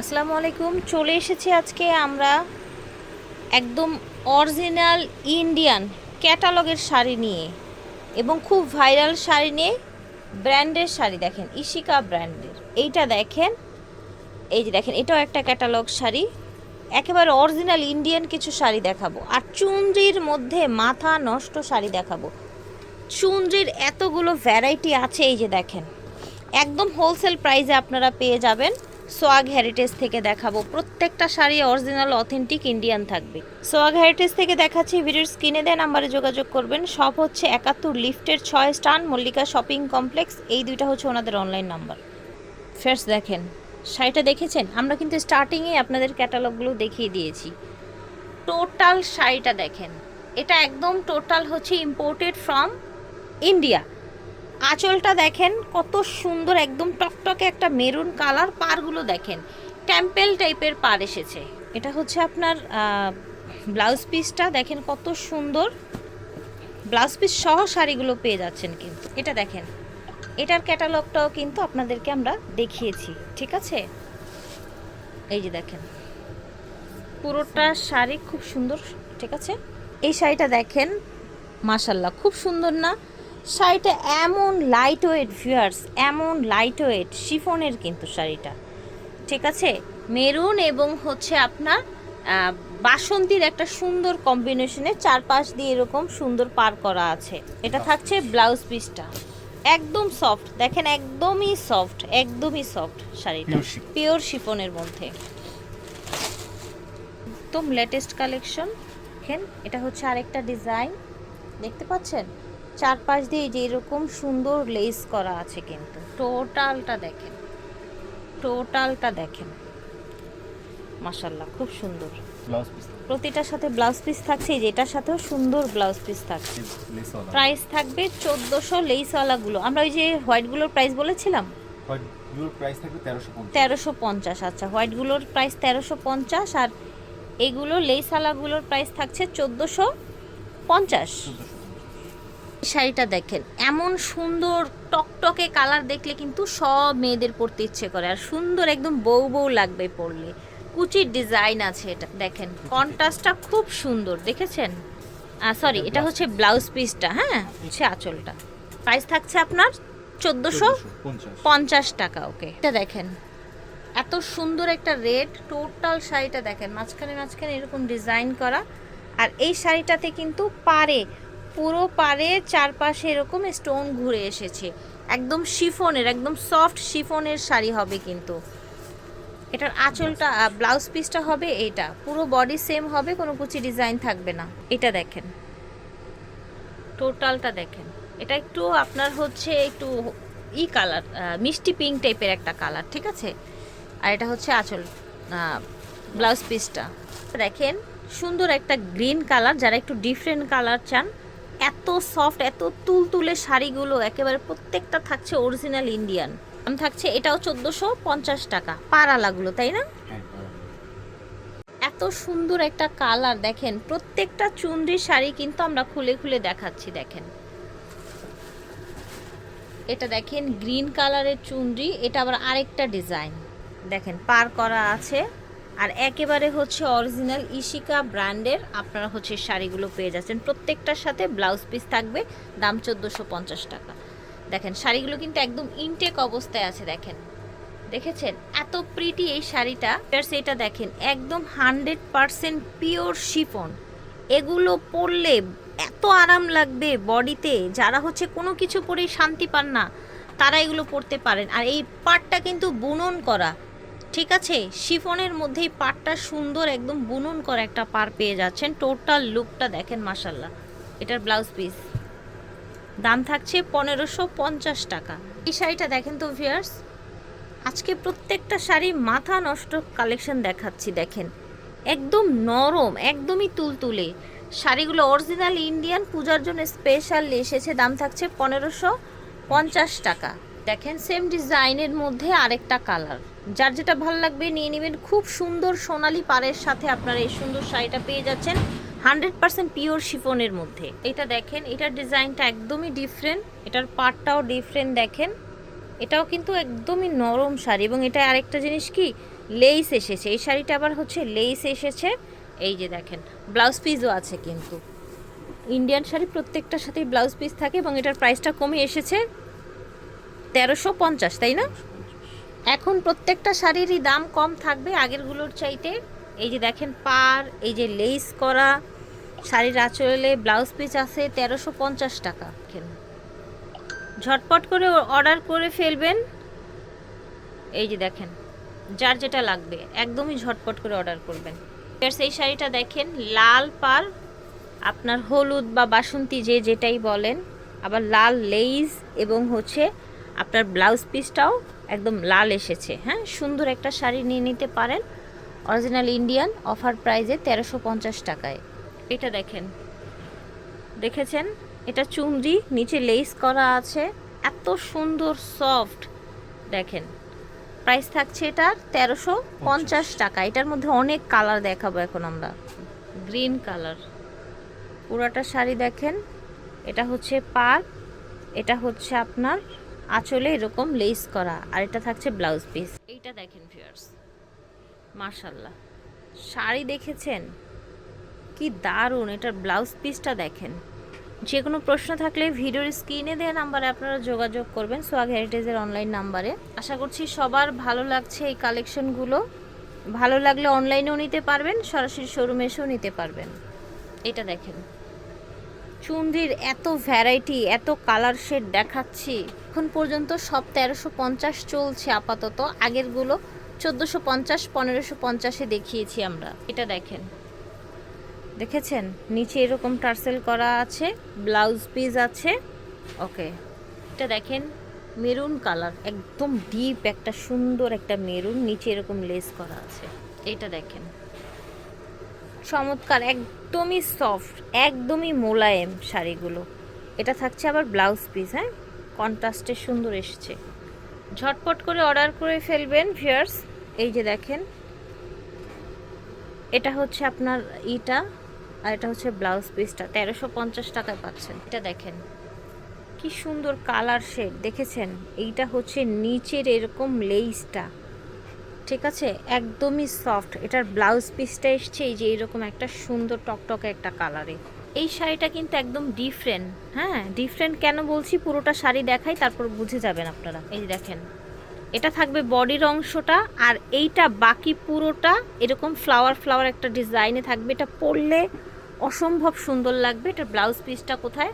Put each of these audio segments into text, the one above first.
আসসালামু আলাইকুম। চলে এসেছি আজকে আমরা একদম অরিজিনাল ইন্ডিয়ান ক্যাটালগের শাড়ি নিয়ে এবং খুব ভাইরাল শাড়ি নিয়ে ব্র্যান্ডের শাড়ি দেখেন, ইশিকা ব্র্যান্ডের। এইটা দেখেন, এই যে দেখেন, এটাও একটা ক্যাটালগ শাড়ি। একেবারে অরিজিনাল ইন্ডিয়ান কিছু শাড়ি দেখাবো। আর চুনরির মধ্যে মাথা নষ্ট শাড়ি দেখাবো। চুনরির এতগুলো ভ্যারাইটি আছে, এই যে দেখেন। একদম হোলসেল প্রাইসে আপনারা পেয়ে যাবেন। সোয়াগ হেরিটেজ থেকে দেখাবো। প্রত্যেকটা শাড়ি অরিজিনাল অথেন্টিক ইন্ডিয়ান থাকবে। সোয়াগ হেরিটেজ থেকে দেখাচ্ছি ভিডিওর স্ক্রিনে দেয় নাম্বারে যোগাযোগ করবেন। সব হচ্ছে একাত্তর লিফটের ছয় স্টান, মল্লিকা শপিং কমপ্লেক্স এই দুইটা হচ্ছে ওনাদের অনলাইন নাম্বার ফার্স্ট দেখেন, শাড়িটা দেখেছেন? আমরা কিন্তু স্টার্টিংয়ে আপনাদের ক্যাটালগুলো দেখিয়ে দিয়েছি। টোটাল শাড়িটা দেখেন। এটা একদম টোটাল হচ্ছে ইম্পোর্টেড ফ্রম ইন্ডিয়া আঁচলটা দেখেন, কত সুন্দর একদম টকটকে একটা মেরুন কালার পারগুলো দেখেন। টেম্পেল টাইপের পার এসেছে। এটা হচ্ছে আপনার ব্লাউজ পিসটা, দেখেন কত সুন্দর। ব্লাউজ পিস সহ শাড়িগুলো পেয়ে যাচ্ছেন কিন্তু। এটা দেখেন, এটার ক্যাটালগটাও কিন্তু আপনাদেরকে আমরা দেখিয়েছি, ঠিক আছে? এই যে দেখেন, পুরোটা শাড়ি খুব সুন্দর, ঠিক আছে? এই শাড়িটা দেখেন মাশাল্লাহ খুব সুন্দর না? শাড়িটা এমন লাইট ওয়েট ভিউয়ার্স এমন লাইট ওয়েট শিফনের কিন্তু শাড়িটা। ঠিক আছে? মেরুন এবং হচ্ছে আপনার বাসন্তীর একটা সুন্দর কম্বিনেশনে চারপাশ দিয়ে এরকম সুন্দর পার করা আছে। এটা থাকছে ব্লাউজ পিসটা একদম সফট দেখেন একদমই সফট একদমই সফট শাড়িটা। পিওর শিফনের মধ্যে। একদম লেটেস্ট কালেকশন দেখেন এটা হচ্ছে আরেকটা ডিজাইন দেখতে পাচ্ছেন? চারপাশ দিয়ে যে এরকম সুন্দর লেস করা আছে কিন্তু। টোটালটা দেখেন। টোটালটা দেখেন। মাশাল্লাহ খুব সুন্দর। ব্লাউজ পিস প্রতিটার সাথে ব্লাউজ পিস থাকছে এই যে এটার সাথেও সুন্দর ব্লাউজ পিস থাকছে। প্রাইস থাকবে চোদ্দোশো লেইসওয়ালাগুলো আমরা ওই যে হোয়াইটগুলোর প্রাইস বলেছিলাম? হোয়াইট ব্লুর প্রাইস থাকবে তেরোশো পঞ্চাশ। তেরোশো পঞ্চাশ আচ্ছা। হোয়াইটগুলোর প্রাইস তেরোশো পঞ্চাশ আর এগুলো লেইসালাগুলোর প্রাইস থাকছে চোদ্দোশো পঞ্চাশ। শাড়িটা দেখেন এমন সুন্দর টকটকে কালার দেখলে কিন্তু সব মেয়েদের পরতে ইচ্ছে করে আর সুন্দর একদম বউ বউ লাগবে পরলে। কুচির ডিজাইন আছে এটা দেখেন কন্ট্রাস্টটা খুব সুন্দর দেখেছেন? সরি এটা হচ্ছে ব্লাউজ পিসটা হ্যাঁ? হচ্ছে আঁচলটা। প্রাইস থাকছে আপনার চোদ্দোশো পঞ্চাশ। পঞ্চাশ টাকা ওকে এটা দেখেন এত সুন্দর একটা রেড টোটাল শাড়িটা দেখেন মাঝখানে মাঝখানে এরকম ডিজাইন করা আর এই শাড়িটাতে কিন্তু পারে পুরো পারে চারপাশে এরকম স্টোন ঘুরে এসেছে। একদম শিফনের, একদম সফট শিফনের শাড়ি হবে কিন্তু। এটার আঁচলটা ব্লাউজ পিসটা হবে এইটা। পুরো বডি সেম হবে, কোনো কুচি ডিজাইন থাকবে না। এটা দেখেন। টোটালটা দেখেন। এটা একটু আপনার হচ্ছে একটু ই কালার মিষ্টি পিঙ্ক টাইপের একটা কালার ঠিক আছে? আর এটা হচ্ছে আঁচল ব্লাউজ পিসটা দেখেন, সুন্দর একটা গ্রিন কালার যারা একটু ডিফারেন্ট কালার চান এত সফট এত তুলতুলে শাড়িগুলো একেবারে প্রত্যেকটা থাকছে অরিজিনাল ইন্ডিয়ান দাম থাকছে এটাও চোদ্দোশো পঞ্চাশ টাকা পারালাগুলো তাই না? হ্যাঁ এত সুন্দর একটা কালার দেখেন প্রত্যেকটা চুনরি শাড়ি কিন্তু আমরা খুলে খুলে দেখাচ্ছি দেখেন। এটা দেখেন গ্রিন কালারের চুনরি এটা আবার আরেকটা ডিজাইন দেখেন পার করা আছে। আর একেবারে হচ্ছে অরিজিনাল ইশিকা ব্র্যান্ডের আপনারা হচ্ছে শাড়িগুলো পেয়ে যাচ্ছেন। প্রত্যেকটার সাথে ব্লাউজ পিস থাকবে, দাম চোদ্দোশো পঞ্চাশ টাকা। দেখেন, শাড়িগুলো কিন্তু একদম ইনটেক অবস্থায় আছে, দেখেন। দেখেছেন? এত প্রিটি এই শাড়িটা। এটা দেখেন, একদম হান্ড্রেড পারসেন্ট পিওর শিফন এগুলো পরলে এত আরাম লাগবে বডিতে। যারা হচ্ছে কোনো কিছু পরেই শান্তি পান না, তারা এগুলো পরতে পারেন। আর এই পাটটা কিন্তু বুনন করা। ঠিক আছে? শিফনের মধ্যেই পাটটা সুন্দর একদম বুনন করা একটা পার পেয়ে যাচ্ছেন। টোটাল লুকটা দেখেন মাসাল্লাহ এটার ব্লাউজ পিস দাম থাকছে পনেরোশো পঞ্চাশ টাকা। এই শাড়িটা দেখেন তো ভিয়ার্স আজকে প্রত্যেকটা শাড়ি মাথা নষ্ট কালেকশন দেখাচ্ছি, দেখেন। একদম নরম, একদমই তুলতুলে। শাড়িগুলো অরিজিনাল ইন্ডিয়ান পূজার জন্য স্পেশাল এসেছে, দাম থাকছে পনেরোশো পঞ্চাশ টাকা। দেখেন সেম ডিজাইনের মধ্যে আরেকটা কালার যার যেটা ভালো লাগবে নিয়ে নেবেন। খুব সুন্দর সোনালি পাড়ের সাথে আপনারা এই সুন্দর শাড়িটা পেয়ে যাচ্ছেন হান্ড্রেড পার্সেন্ট পিওর শিফনের মধ্যে। এটা দেখেন, এটার ডিজাইনটা একদমই ডিফারেন্ট এটার পার্টটাও ডিফারেন্ট দেখেন। এটাও কিন্তু একদমই নরম শাড়ি এবং এটা আরেকটা জিনিস কি? লেস এসেছে। এই শাড়িটা আবার হচ্ছে লেস এসেছে। এই যে দেখেন ব্লাউজ পিসও আছে কিন্তু। ইন্ডিয়ান শাড়ি প্রত্যেকটার সাথেই ব্লাউজ পিস থাকে এবং এটার প্রাইসটা কমে এসেছে। তেরোশো পঞ্চাশ, তাই না? এখন প্রত্যেকটা শাড়িরই দাম কম থাকবে আগেরগুলোর চাইতে। এই যে দেখেন পার, এই যে লেস করা, শাড়ির আঁচলে ব্লাউজ পিস আছে তেরোশো পঞ্চাশ টাকা ঝটপট করে অর্ডার করে ফেলবেন। এই যে দেখেন, যার যেটা লাগবে, একদমই ঝটপট করে অর্ডার করবেন। এই শাড়িটা দেখেন, লাল পার, আপনার হলুদ বা বাসন্তী যে যেটাই বলেন, আবার লাল লেইস এবং হচ্ছে আপনার ব্লাউজ পিসটাও একদম লাল এসেছে হ্যাঁ? সুন্দর একটা শাড়ি নিয়ে নিতে পারেন। অরিজিনাল ইন্ডিয়ান অফার প্রাইজে তেরোশো পঞ্চাশ টাকায়। এটা দেখেন। দেখেছেন? এটা চুনরি, নিচে লেস করা আছে। এত সুন্দর সফট দেখেন। প্রাইস থাকছে এটার তেরোশো পঞ্চাশ টাকা। এটার মধ্যে অনেক কালার দেখাবো এখন আমরা। গ্রিন কালার পুরাটা শাড়ি দেখেন। এটা হচ্ছে পার এটা হচ্ছে আপনার আঁচলে এরকম লেস করা, আর এটা থাকছে ব্লাউজ পিস এইটা দেখেন ফিয়ার্স মার্শাল্লাহ শাড়ি দেখেছেন? কি দারুণ, এটার ব্লাউজ পিসটা দেখেন। যে কোনো প্রশ্ন থাকলে ভিডিওর স্ক্রিনে দেওয়া নাম্বারে আপনারা যোগাযোগ করবেন সোয়াগ হেরিটেজের অনলাইন নাম্বারে আশা করছি সবার ভালো লাগছে এই কালেকশনগুলো ভালো লাগলে অনলাইনেও নিতে পারবেন, সরাসরি শোরুমে এসেও নিতে পারবেন। এটা দেখেন। চুনরির এত ভ্যারাইটি এত কালার শেড দেখাচ্ছি। এখন পর্যন্ত সব তেরোশো পঞ্চাশ চলছে আপাতত। আগেরগুলো চোদ্দোশো পঞ্চাশ, পনেরোশো পঞ্চাশে দেখিয়েছি আমরা। এটা দেখেন। দেখেছেন? নিচে এরকম টার্সেল করা আছে, ব্লাউজ পিস আছে। ওকে। এটা দেখেন, মেরুন কালার, একদম ডিপ একটা সুন্দর একটা মেরুন, নিচে এরকম লেস করা আছে। এটা দেখেন। চমৎকার, একদমই সফট, একদমই মোলায়েম শাড়িগুলো। এটা থাকছে আবার ব্লাউজ পিস হ্যাঁ? কন্ট্রাস্টে সুন্দর এসেছে। ঝটপট করে অর্ডার করে ফেলবেন ভিয়ার্স এই যে দেখেন, এটা হচ্ছে আপনার ইটা আর এটা হচ্ছে ব্লাউজ পিসটা। তেরোশো পঞ্চাশ টাকায় পাচ্ছেন। এটা দেখেন, কি সুন্দর কালার শেড। দেখেছেন? এইটা হচ্ছে নিচের এরকম লেইসটা। ঠিক আছে? একদমই সফট। এটার ব্লাউজ পিসটা এসছে, এই যে এরকম একটা সুন্দর টকটকে একটা কালারে। এই শাড়িটা কিন্তু একদম ডিফারেন্ট হ্যাঁ? ডিফারেন্ট কেন বলছি? পুরোটা শাড়ি দেখাই, তারপর বুঝে যাবেন আপনারা। এই দেখেন, এটা থাকবে বডির অংশটা, আর এইটা বাকি পুরোটা এরকম ফ্লাওয়ার ফ্লাওয়ার একটা ডিজাইনে থাকবে। এটা পরলে অসম্ভব সুন্দর লাগবে। এটা ব্লাউজ পিসটা কোথায়?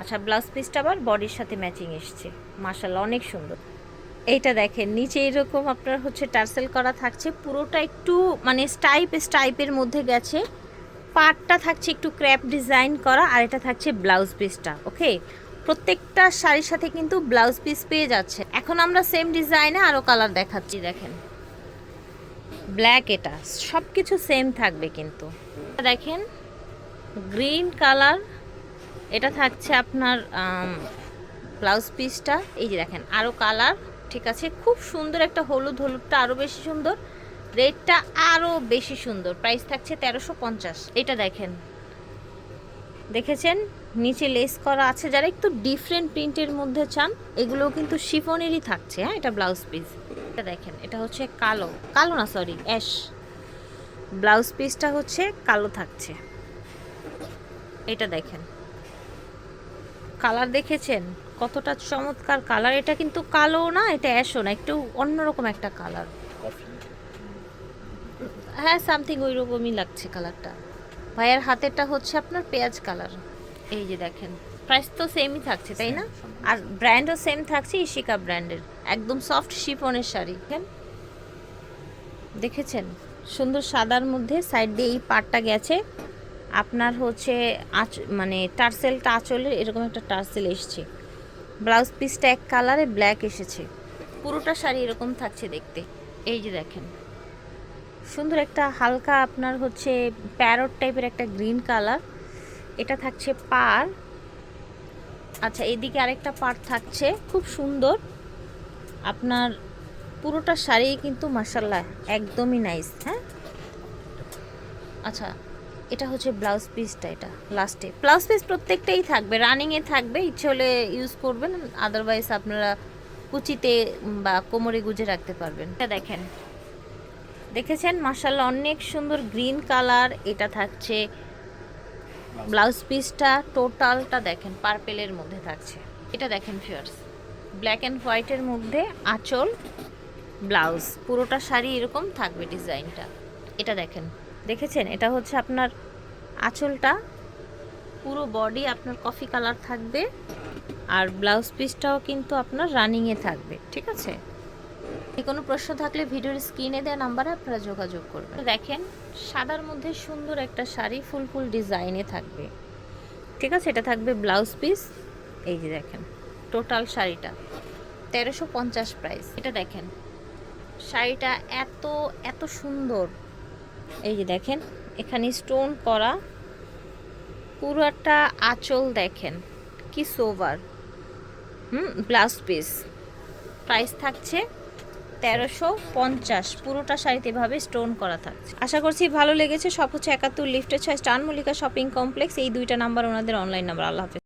আচ্ছা ব্লাউজ পিসটা আবার বডির সাথে ম্যাচিং এসছে। মাশাল্লাহ অনেক সুন্দর। এইটা দেখেন, নিচে এরকম আপনার হচ্ছে টার্সেল করা থাকছে। পুরোটা একটু মানে স্টাইপ স্টাইপের মধ্যে গেছে। পার্টটা থাকছে একটু ক্র্যাপ ডিজাইন করা আর এটা থাকছে ব্লাউজ পিসটা, ওকে? প্রত্যেকটা শাড়ির সাথে কিন্তু ব্লাউজ পিস পেয়ে যাচ্ছে। এখন আমরা সেম ডিজাইনে আরও কালার দেখাচ্ছি, দেখেন। ব্ল্যাক এটা সব কিছু সেম থাকবে কিন্তু। দেখেন গ্রিন কালার এটা থাকছে আপনার ব্লাউজ পিসটা। এই যে দেখেন আরও কালার ঠিক আছে? খুব সুন্দর একটা হলুদ, হলুদটা আরও বেশি সুন্দর। রেটটা আরও বেশি সুন্দর। প্রাইস থাকছে তেরোশো পঞ্চাশ। এটা দেখেন। দেখেছেন? নিচে লেস করা আছে। যারা একটু ডিফারেন্ট প্রিন্টের মধ্যে চান, এগুলোও কিন্তু শিফনেরই থাকছে হ্যাঁ? এটা ব্লাউজ পিস এটা দেখেন, এটা হচ্ছে কালো। কালো না সরি অ্যাশ ব্লাউজ পিসটা হচ্ছে কালো থাকছে। এটা দেখেন। কালার দেখেছেন? কতটা চমৎকার কালার এটা কিন্তু কালো না, এটা অ্যাশও না, একটু অন্যরকম একটা কালার হ্যাঁ সামথিং ওই রকমই লাগছে কালারটা ভাইয়ের হাতেরটা হচ্ছে আপনার পেঁয়াজ কালার এই যে দেখেন প্রাইস তো সেমই থাকছে তাই না? আর ব্র্যান্ডও সেম থাকছে ইশিকা ব্র্যান্ডের একদম সফট শিফনের শাড়ি দেখেন? দেখেছেন? সুন্দর সাদার মধ্যে সাইড দিয়ে এই পাটটা গেছে। আপনার হচ্ছে আঁচ মানে টার্সেলটা আঁচলের এরকম একটা টার্সেল এসছে। ব্লাউজ পিসটা এক কালারে ব্ল্যাক এসেছে। পুরোটা শাড়ি এরকম থাকছে দেখতে। এই যে দেখেন সুন্দর একটা হালকা আপনার হচ্ছে প্যারট টাইপের একটা গ্রিন কালার। এটা থাকছে পার আচ্ছা এদিকে আরেকটা পার থাকছে, খুব সুন্দর। আপনার পুরোটা শাড়ি কিন্তু মাসাল্লাহ একদমই নাইস হ্যাঁ? আচ্ছা এটা হচ্ছে ব্লাউজ পিসটা এটা লাস্টে ব্লাউজ পিস প্রত্যেকটাই থাকবে রানিংয়ে থাকবে, ইচ্ছে হলে ইউজ করবেন আদারওয়াইজ আপনারা কুচিতে বা কোমরে গুজে রাখতে পারবেন। এটা দেখেন। দেখেছেন? মার্শাল্লাহ অনেক সুন্দর গ্রিন কালার, এটা থাকছে ব্লাউজ পিসটা, টোটালটা দেখেন, পার্পেলের মধ্যে থাকছে। এটা দেখেন ফিয়ার্স ব্ল্যাক অ্যান্ড হোয়াইটের মধ্যে আঁচল, ব্লাউজ, পুরোটা শাড়ি এরকম থাকবে ডিজাইনটা। এটা দেখেন, দেখেছেন? এটা হচ্ছে আপনার আঁচলটা, পুরো বডি আপনার কফি কালার থাকবে, আর ব্লাউজ পিসটাও কিন্তু আপনার রানিংয়ে থাকবে, ঠিক আছে? যে কোনো প্রশ্ন থাকলে ভিডিওর স্ক্রিনে দেওয়া নাম্বারে আপনারা যোগাযোগ করবেন। দেখেন, সাদার মধ্যে সুন্দর একটা শাড়ি, ফুল ফুল ডিজাইনে থাকবে। ঠিক আছে, এটা থাকবে ব্লাউজ পিস। এই যে দেখেন, টোটাল শাড়িটা, তেরোশো পঞ্চাশ প্রাইস। এটা দেখেন, শাড়িটা এত এত সুন্দর। এই যে দেখেন, এখানে স্টোন করা, পুরোটা আঁচল দেখেন, কি সোভার হুম, ব্লাউজ পিস। প্রাইস থাকছে তেরোশো পঞ্চাশ। পুরোটা শাড়িতে এভাবে স্টোন করা থাকছে। আশা করছি ভালো লেগেছে। সব হচ্ছে একাত্তর লিফটের ছয় স্টান মল্লিকা শপিং কমপ্লেক্স এই দুইটা নাম্বার ওনাদের অনলাইন নাম্বার আল্লাহ হাফেজ।